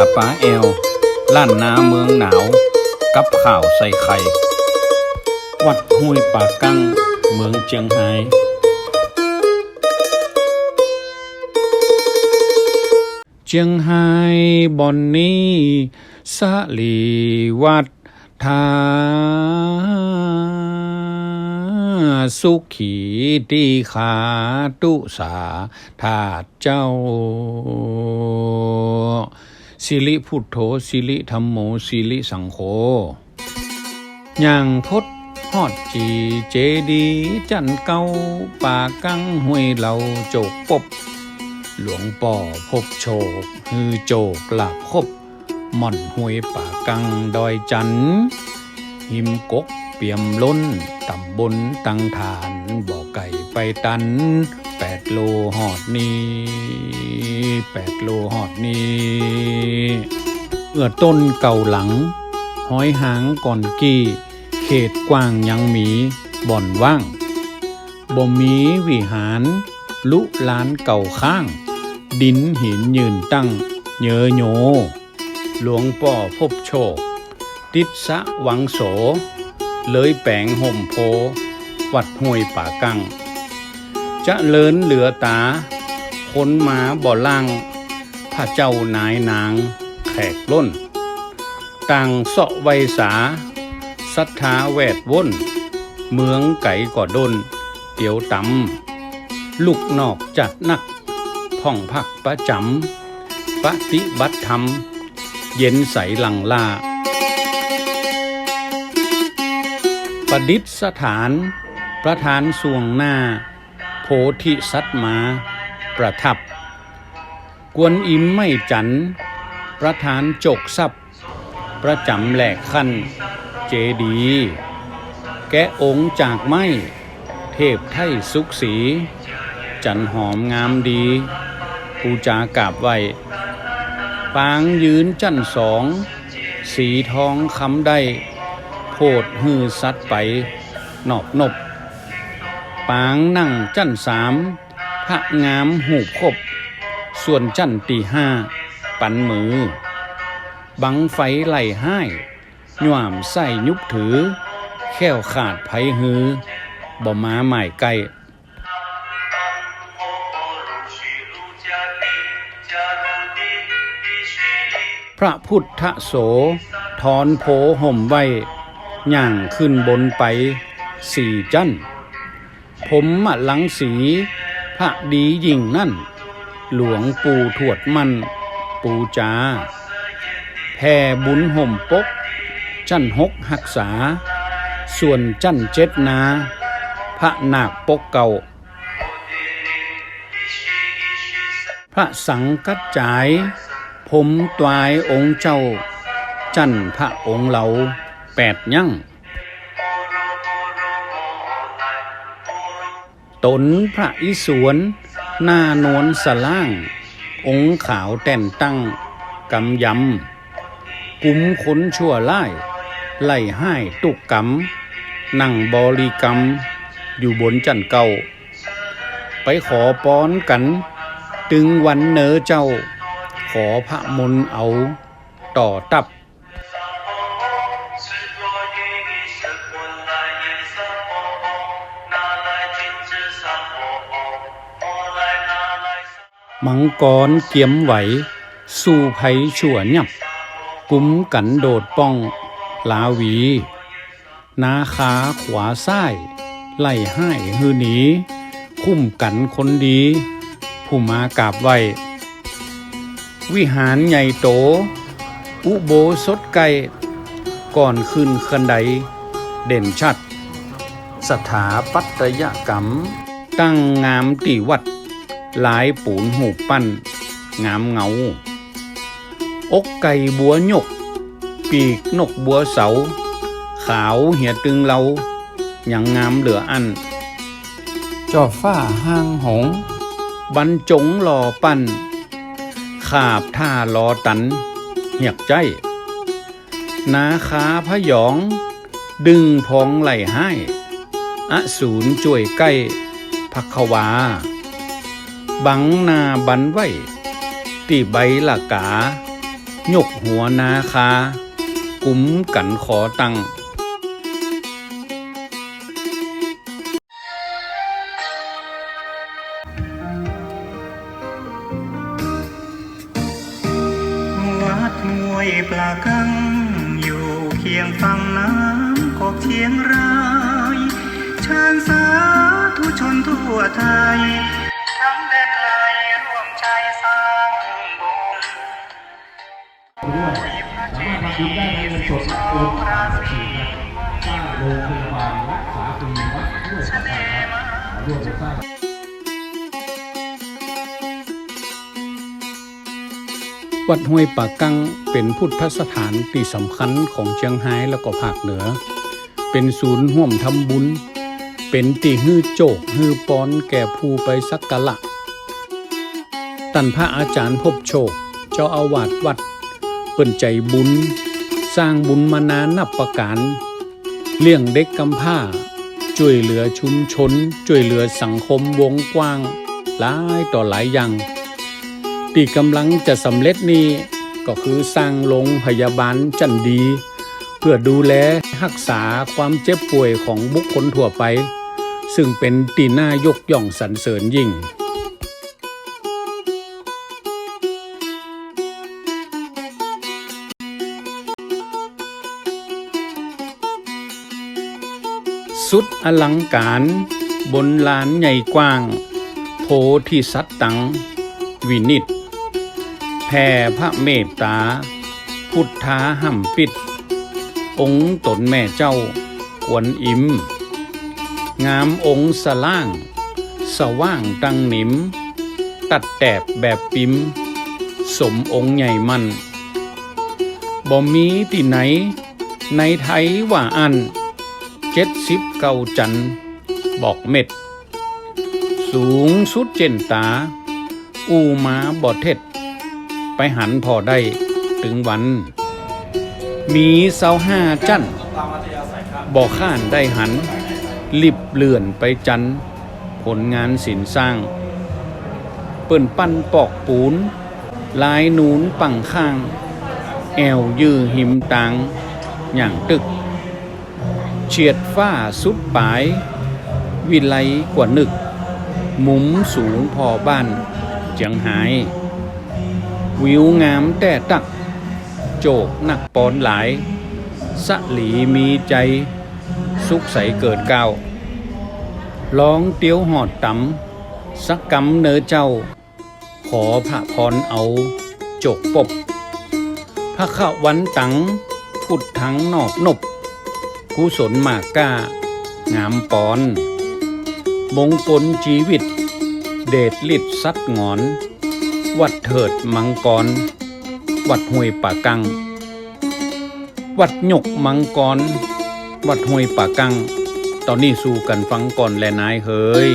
าป้าแอวล้านนาเมืองหนาว กับข่าวใส่ไข่ วัดห้วยป่ากั้ง เมืองเจียงไฮ้เจียงไฮ้บอนนี้สลีวัดทาสุขีตีขาตุสาธาเจ้า สิริพุทโธสิริธรรมโมสิริสังโฆย่างพดฮอดจีเจดี จันเก้าป่ากังห้วยเหล่าโจกปบ หลวงป่อพบโชคฮือโจกหลับคบหม่อนห้วยป่ากังดอยจัน หิมกกเปี่ยมล้นตำบลตังฐานบ่อไก่ไปตัน แปดโลหอดนี้แปดโลหอดนี้เอื้อต้นเก่าหลัง ห้อยหางก่อนกี้ เขตกว้างยังมี บ่อนว่างบ่มีวิหาร ลุล้านเก่าข้าง ดินหินยืนตั้ง เยอโย หลวงป่อพบโชค ติดสะหวังโส เลยแปงห่มโพ วัดห้วยป่ากัง จะเลินเหลือตาคนมาบ่อล่างพระเจ้านายนางแขกล้น ต่างเสาะไวสาศรัทธาแวดวนเมืองไก่ก่อดนเตียวตำลูกนอกจัดนักพ่องพักประจำปฏิบัติธรรม เย็นใสหลังลาประดิษฐาน ประธานสวงหน้า พธิสัตว์มาประทับ กวนอิมไม่จันธ์ประธานจกทรัพย์ ประจำแหลกขั้นเจดี แกะองค์จากไม้เทพไทยสุขสี จันหอมงามดีปูจากาบไหวปางยืนจันสอง สีทองคำได้โพดฮือสัดไป นอบนบ ปางนั่งจั้นสามพระงามหูคบ ส่วนจั้นตีห้า ปันมือ บังไฟไหลห้ายหย่วมใส่ยุบถือแค้วขาดไผฮือ บ่มาหมายไกลพระพุทธโสถอนโผห่มไว้ย่างขึ้นบนไปสี่จั้น ผมมะหลังสีพระดียิ่งนั่น หลวงปู่ถวดมันปูจาแผ่บุญห่มปก จันหกหักษา ส่วนจันเจ็ดนา พระนาคปกเก่า พระสังกัจจาย ผมตวายองค์เจ้า จันพระองค์เหลาแปดยั่ง ตนพระอิศวรหน้านวลสล่าง องค์ขาวแต่นตั้ง กำยำกุมขนชั่วไล่ไล่ให้ตุกกำนั่งบริกรรม อยู่บนจันเก่า ไปขอป้อนกัน ตึงวันเนอเจ้า ขอพระมนเอา ต่อตับ มังกรเกียมไหว สู้ภัยชั่วยับ กุ้มกันโดดป้อง ลาวี นาขาขวาซ้าย ไล่ให้ฮือหนี คุ้มกันคนดี ผู้มากราบไหว วิหารใหญ่โต อุโบสถไกลก่อนขึ้นคันไดเด่นชัด สถาปัตยกรรม ตั้งงามตีวัด ลายปูนหูปั้น งามเงา อกไก่บัวหยก ปีกนกบัวเสา ขาวเหียตึงเรายังงามเหลืออัน จอฟ้าห้างหง บรรจงหล่อปั้น ขาบท่าลอตัน เหียกใจ นาคาพยอง ดึงพองไหลให้อสูรจ่วยใกล้พักวา บังนาบันไว้ตีใบละกา ยกหัวนาคา กุ้มกันขอตังวัดมวยปลากัง อยู่เคียงฝั่งน้ำกอกเชียงรายเชิญสาธุชนทั่วไทยทั้งแดน ถทำบุญได้เงินสดเกินกว่าสี่นะสร้างโรงพยาบาลรักษาฟรีวัดด้วยสัมพันธ์ครับร่วมสร้างวัดห้วยป่ากังเป็นพุทธสถานที่สำคัญของเชียงไฮ้แล้วก็ภาคเหนือ เป็นศูนย์ห่วมทำบุญ เป็นตีฮื้อโจกฮื้อป้อนแก่ผู้ไปสักกะละตันพระอาจารย์พบโชค เจ้าอาวาสวัด เปิ่นใจบุญ สร้างบุญมานานนับประการ เลี้ยงเด็กกำพร้าช่วยเหลือชุมชน ช่วยเหลือสังคมวงกว้าง หลายต่อหลายอย่างที่กำลังจะสำเร็จนี้ก็คือสร้างโรงพยาบาลจันดี เพื่อดูแลรักษาความเจ็บป่วยของบุคคลทั่วไป ซึ่งเป็นตีน่ายกย่องสรรเสริญยิ่ง สุดอลังการ บนลานใหญ่กว้าง โพธิสัตว์ตัง วินิตแผ่พระเมตตา พุทธาห่ำปิด องค์ตนแม่เจ้ากวนอิมงามองค์สล่าง สว่างตังหนิม ตัดแตบแบบปิม สมองค์ใหญ่มันบ่มีที่ไหน ในไทยว่าอัน จ็ดสิบเก้าจันบอกเม็ด สูงสุดเจนตา อูมาบอดเท็ด ไปหันพอได้ถึงวัน มีเสาห้าจันบอกข้านได้หัน ลิบเลื่อนไปจัน ผลงานศิลสร้าง เปิ้นปั้นปอกปูน ลายนูนปังข้าง แอวยือหิมตังอย่างตึก เฉียดฟ้าสุดปลายวิไลกว่านึกมุมสูงพอบ้านจียงหายวิวงามแต่ตัก โจกนักปอนหลาย สะหลีมีใจ สุขใสเกิดเก้าร้องเตียวหอดตำสักกำเนอเจ้า ขอพระพรเอาจกปบพระขวันตังพุดทั้งนอกนบ กุศลมากก้า งามปอน มงคลชีวิต เดชฤทธิ์สัดงอน วัดเถิดมังกร วัดห้วยป่ากัง วัดหยกมังกร วัดห้วยป่ากัง ตอนนี้สู้กันฟังก่อนแลนายเฮ้ย